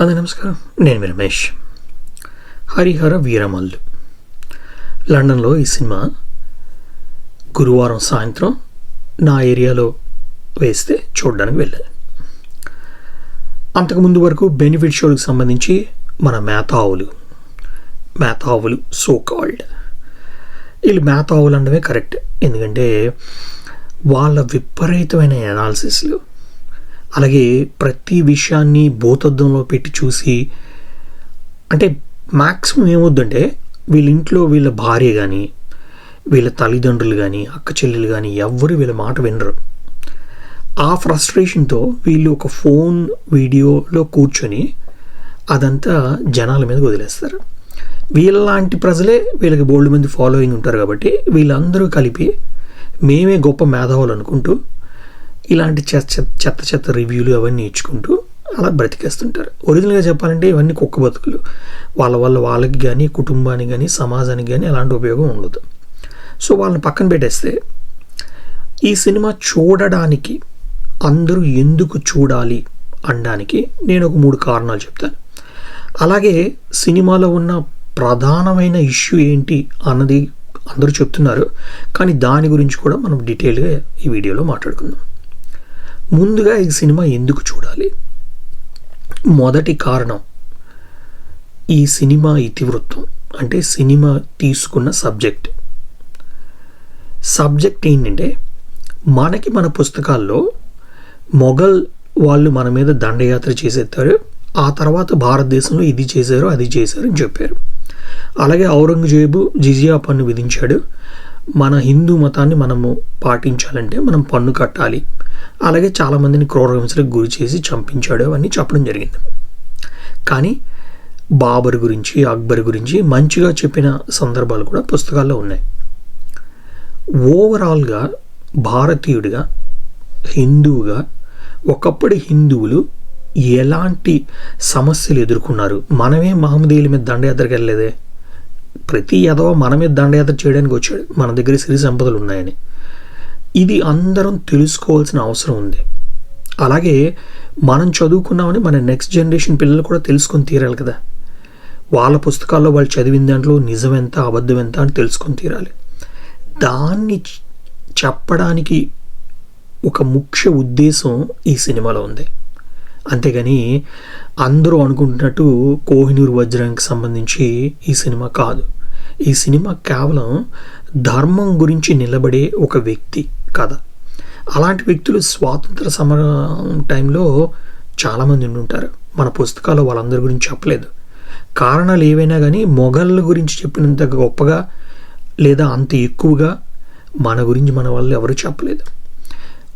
అదే నమస్కారం. నేను మీ రమేష్. హరిహర వీరమల్లు. లండన్లో ఈ సినిమా గురువారం సాయంత్రం నా ఏరియాలో వేస్తే చూడడానికి వెళ్ళాను. అంతకుముందు వరకు బెనిఫిట్ షోలకు సంబంధించి మన మేతావులు మేతావులు సో కాల్డ్ వీళ్ళు మేతావులు అనడమే కరెక్ట్. ఎందుకంటే వాళ్ళ విపరీతమైన అనాలిసిస్లు అలాగే ప్రతి విషయాన్ని భూతద్దంలో పెట్టి చూసి అంటే మ్యాక్సిమం ఏమవుద్దంటే వీళ్ళ ఇంట్లో వీళ్ళ భార్య కానీ వీళ్ళ తల్లిదండ్రులు కానీ అక్క చెల్లెలు కానీ ఎవ్వరు వీళ్ళ మాట వినరు. ఆ ఫ్రస్ట్రేషన్తో వీళ్ళు ఒక ఫోన్ వీడియోలో కూర్చొని అదంతా జనాల మీద వదిలేస్తారు. వీళ్ళలాంటి ప్రజలే వీళ్ళకి బోల్డ్ మంది ఫాలోయింగ్ ఉంటారు కాబట్టి వీళ్ళందరూ కలిపి మేమే గొప్ప మేధావులు అనుకుంటూ ఇలాంటి చెత్త చెత్త- చెత్త చెత్త రివ్యూలు అవన్నీ ఇచ్చుకుంటూ అలా బ్రతికేస్తుంటారు. ఒరిజినల్గా చెప్పాలంటే ఇవన్నీ కుక్క బతుకులు. వాళ్ళ వల్ల వాళ్ళకి కానీ కుటుంబానికి కానీ సమాజానికి కానీ ఎలాంటి ఉపయోగం ఉండదు. సో వాళ్ళని పక్కన పెట్టేస్తే ఈ సినిమా చూడడానికి అందరూ ఎందుకు చూడాలి అనడానికి నేను ఒక మూడు కారణాలు చెప్తాను. అలాగే సినిమాలో ఉన్న ప్రధానమైన ఇష్యూ ఏంటి అన్నది అందరూ చెప్తున్నారు. కానీ దాని గురించి కూడా మనం డీటెయిల్గా ఈ వీడియోలో మాట్లాడుకుందాం. ముందుగా ఈ సినిమా ఎందుకు చూడాలి? మొదటి కారణం ఈ సినిమా ఇతివృత్తం అంటే సినిమా తీసుకున్న సబ్జెక్ట్. సబ్జెక్ట్ ఏంటంటే మనకి మన పుస్తకాల్లో మొఘల్ వాళ్ళు మన మీద దండయాత్ర చేసేస్తారు ఆ తర్వాత భారతదేశంలో ఇది చేశారు అది చేశారు అని చెప్పారు. అలాగే ఔరంగజేబు జిజియా పన్ను విధించాడు. మన హిందూ మతాన్ని మనము పాటించాలంటే మనం పన్ను కట్టాలి. అలాగే చాలామందిని క్రూరహింసలకు గురి చేసి చంపించాడు అవన్నీ చెప్పడం జరిగింది. కానీ బాబర్ గురించి అక్బర్ గురించి మంచిగా చెప్పిన సందర్భాలు కూడా పుస్తకాల్లో ఉన్నాయి. ఓవరాల్గా భారతీయుడిగా హిందువుగా ఒకప్పటి హిందువులు ఎలాంటి సమస్యలు ఎదుర్కొన్నారు? మనమే మహమ్మదీయుల మీద దండయాత్రకి వెళ్ళలేదే? ప్రతి ఎదవ మన మీద దండయాత్ర చేయడానికి వచ్చాడు. మన దగ్గర సిరి సంపదలు ఉన్నాయని. ఇది అందరం తెలుసుకోవాల్సిన అవసరం ఉంది. అలాగే మనం చదువుకున్నామని మన నెక్స్ట్ జనరేషన్ పిల్లలు కూడా తెలుసుకొని తీరాలి కదా. వాళ్ళ పుస్తకాల్లో వాళ్ళు చదివిన దాంట్లో నిజం ఎంత అబద్ధం ఎంత అని తెలుసుకొని తీరాలి. దాన్ని చెప్పడానికి ఒక ముఖ్య ఉద్దేశం ఈ సినిమాలో ఉంది. అంతేగాని అందరూ అనుకుంటున్నట్టు కోహినూర్ వజ్రానికి సంబంధించి ఈ సినిమా కాదు. ఈ సినిమా కేవలం ధర్మం గురించి నిలబడే ఒక వ్యక్తి. కథ అలాంటి వ్యక్తులు స్వాతంత్ర సమర టైంలో చాలామంది ఉంటారు మన పుస్తకాల్లో వాళ్ళందరి గురించి చెప్పలేదు. కారణాలు ఏవైనా కానీ మొఘళ్ళ గురించి చెప్పినంత గొప్పగా లేదా అంత ఎక్కువగా మన గురించి మన వాళ్ళు ఎవరు చెప్పలేదు.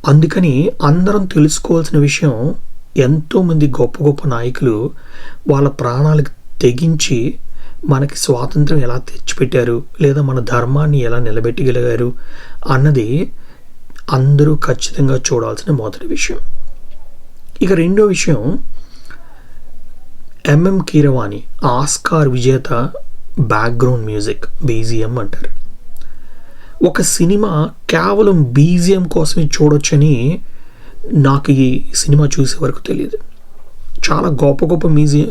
అందుకని అందరం తెలుసుకోవాల్సిన విషయం ఎంతోమంది గొప్ప గొప్ప నాయకులు వాళ్ళ ప్రాణాలకు తెగించి మనకి స్వాతంత్రం ఎలా తెచ్చిపెట్టారు లేదా మన ధర్మాన్ని ఎలా నిలబెట్టగలిగారు అన్నది అందరూ ఖచ్చితంగా చూడాల్సిన మొదటి విషయం. ఇక రెండో విషయం ఎంఎం కీరవాణి ఆస్కార్ విజేత బ్యాక్గ్రౌండ్ మ్యూజిక్ బీజిఎం అంటారు. ఒక సినిమా కేవలం బీజిఎం కోసమే చూడొచ్చని నాకు ఈ సినిమా చూసే వరకు తెలియదు. చాలా గొప్ప గొప్ప మ్యూజియం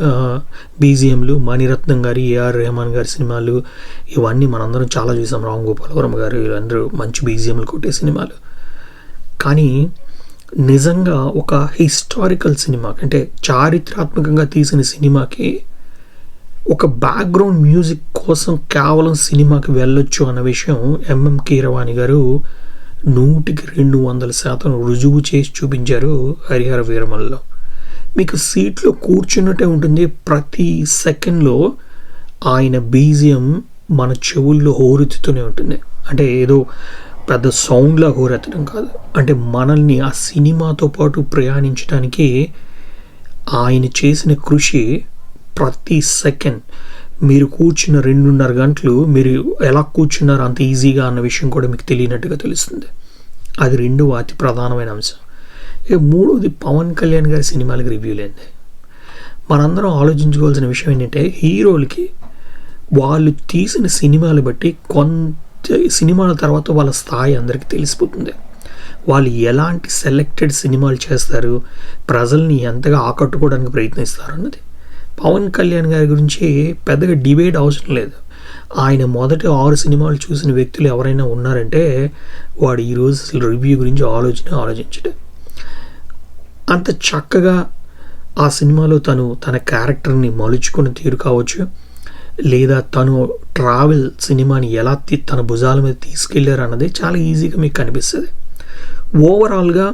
బీజిఎంలు మణిరత్నం గారి ఏఆర్ రెహమాన్ గారి సినిమాలు ఇవన్నీ మనందరం చాలా చూసాం. రామ్ గోపాల్ వర్మ గారు వీళ్ళందరూ మంచి బీజిఎంలు కొట్టే సినిమాలు. కానీ నిజంగా ఒక హిస్టారికల్ సినిమా అంటే చారిత్రాత్మకంగా తీసిన సినిమాకి ఒక బ్యాక్గ్రౌండ్ మ్యూజిక్ కోసం కేవలం సినిమాకి వెళ్ళొచ్చు అన్న విషయం ఎంఎం కీరవాణి గారు నూటికి రెండు వందల శాతం రుజువు చేసి చూపించారు హరిహర వీరమల్లో మీకు సీట్లో కూర్చున్నట్టే ఉంటుంది ప్రతి సెకండ్లో ఆయన బీజియం మన చెవుల్లో హోరెత్తుతూనే ఉంటుంది. అంటే ఏదో పెద్ద సౌండ్లా హోరెత్తడం కాదు. అంటే మనల్ని ఆ సినిమాతో పాటు ప్రయాణించడానికి ఆయన చేసిన కృషి ప్రతి సెకండ్. మీరు కూర్చున్న రెండున్నర గంటలు మీరు ఎలా కూర్చున్నారు అంత ఈజీగా అన్న విషయం కూడా మీకు తెలియనట్టుగా తెలుస్తుంది. అది రెండవ అతి ప్రధానమైన అంశం. ఇక మూడోది పవన్ కళ్యాణ్ గారి సినిమాలకి రివ్యూలేంది మనందరం ఆలోచించుకోవాల్సిన విషయం ఏంటంటే హీరోలకి వాళ్ళు తీసిన సినిమాలు బట్టి కొంత సినిమాల తర్వాత వాళ్ళ స్థాయి అందరికీ తెలిసిపోతుంది. వాళ్ళు ఎలాంటి సెలెక్టెడ్ సినిమాలు చేస్తారు ప్రజల్ని ఎంతగా ఆకట్టుకోవడానికి ప్రయత్నిస్తారు అన్నది. పవన్ కళ్యాణ్ గారి గురించి పెద్దగా డిబేట్ అవసరం లేదు. ఆయన మొదటి ఆరు సినిమాలు చూసిన వ్యక్తులు ఎవరైనా ఉన్నారంటే వాడు ఈరోజు అసలు రివ్యూ గురించి ఆలోచన ఆలోచించడం. అంత చక్కగా ఆ సినిమాలో తను తన క్యారెక్టర్ని మలుచుకున్న తీరు కావచ్చు. లేదా తను ట్రావెల్ సినిమాని ఎలా తన భుజాల మీద తీసుకెళ్ళారు అన్నది చాలా ఈజీగా మీకు కనిపిస్తుంది. ఓవరాల్గా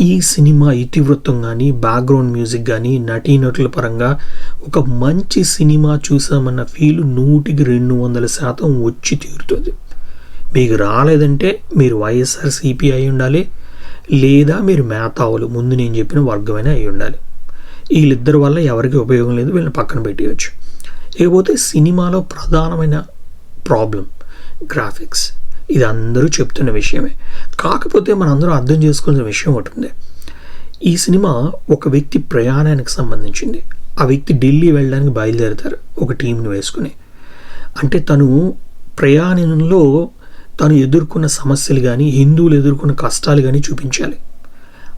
ఈ సినిమా ఇతివృత్తం కానీ బ్యాక్గ్రౌండ్ మ్యూజిక్ కానీ నటీనటుల పరంగా ఒక మంచి సినిమా చూసామన్న ఫీల్ నూటికి రెండు వందల శాతం వచ్చి తీరుతుంది. మీకు రాలేదంటే మీరు వైఎస్ఆర్ సిపి అయి ఉండాలి లేదా మీరు మేతావులు ముందు నేను చెప్పిన వర్గమైన అయి ఉండాలి. వీళ్ళిద్దరి వల్ల ఎవరికి ఉపయోగం లేదు వీళ్ళని పక్కన పెట్టేయచ్చు. ఇకపోతే సినిమాలో ప్రధానమైన ప్రాబ్లం గ్రాఫిక్స్ ఇది అందరూ చెప్తున్న విషయమే. కాకపోతే మనందరం అర్థం చేసుకోవాల్సిన విషయం ఒకటి ఉంది. ఈ సినిమా ఒక వ్యక్తి ప్రయాణానికి సంబంధించింది. ఆ వ్యక్తి ఢిల్లీ వెళ్ళడానికి బయలుదేరుతారు ఒక టీంని వేసుకుని. అంటే తను ప్రయాణంలో తను ఎదుర్కొన్న సమస్యలు కానీ హిందువులు ఎదుర్కొన్న కష్టాలు కానీ చూపించాలి.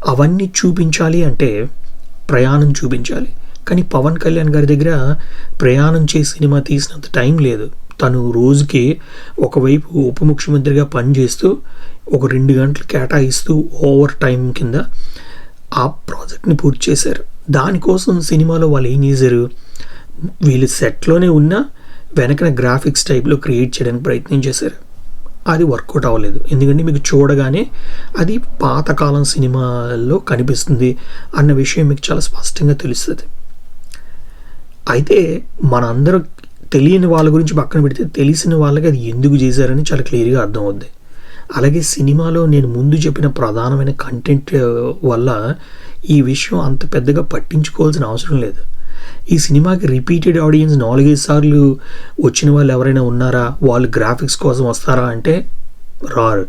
అవన్నీ చూపించాలి అంటే ప్రయాణం చూపించాలి. కానీ పవన్ కళ్యాణ్ గారి దగ్గర ప్రయాణం చేసి సినిమా తీసినంత టైం లేదు. తను రోజుకి ఒకవైపు ఉప ముఖ్యమంత్రిగా పనిచేస్తూ ఒక రెండు గంటలు కేటాయిస్తూ ఓవర్ టైం కింద ఆ ప్రాజెక్ట్ని పూర్తి చేశారు. దానికోసం సినిమాలో వాళ్ళు ఏం చేశారు? వీళ్ళు సెట్లోనే ఉన్న వెనకన గ్రాఫిక్స్ టైప్లో క్రియేట్ చేయడానికి ప్రయత్నం చేశారు. అది వర్కౌట్ అవ్వలేదు. ఎందుకంటే మీకు చూడగానే అది పాతకాలం సినిమాల్లో కనిపిస్తుంది అన్న విషయం మీకు చాలా స్పష్టంగా తెలుస్తుంది. అయితే మనందరూ తెలియని వాళ్ళ గురించి పక్కన పెడితే తెలిసిన వాళ్ళకి అది ఎందుకు చేశారని చాలా క్లియర్గా అర్థమవుద్ది. అలాగే సినిమాలో నేను ముందు చెప్పిన ప్రధానమైన కంటెంట్ వల్ల ఈ విషయం అంత పెద్దగా పట్టించుకోవాల్సిన అవసరం లేదు. ఈ సినిమాకి రిపీటెడ్ ఆడియన్స్ నాలుగైదు సార్లు వచ్చిన వాళ్ళు ఎవరైనా ఉన్నారా? వాళ్ళు గ్రాఫిక్స్ కోసం వస్తారా అంటే రారు.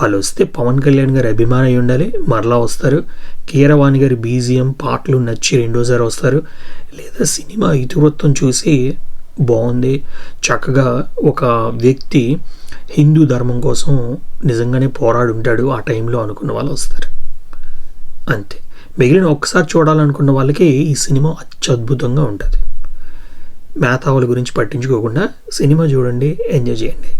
వాళ్ళు వస్తే పవన్ కళ్యాణ్ గారి అభిమాని అయి ఉండాలి మరలా వస్తారు. కీరవాణి గారి బీజిఎం పాటలు నచ్చి రెండోసారి వస్తారు. లేదా సినిమా ఇతివృత్తం చూసి బాగుంది. చక్కగా ఒక వ్యక్తి హిందూ ధర్మం కోసం నిజంగానే పోరాడు ఉంటాడు ఆ టైంలో అనుకున్న వాళ్ళు వస్తారు. అంతే. మిగిలిన ఒక్కసారి చూడాలనుకున్న వాళ్ళకి ఈ సినిమా అత్యద్భుతంగా ఉంటుంది. మేతావుల గురించి పట్టించుకోకుండా సినిమా చూడండి ఎంజాయ్ చేయండి.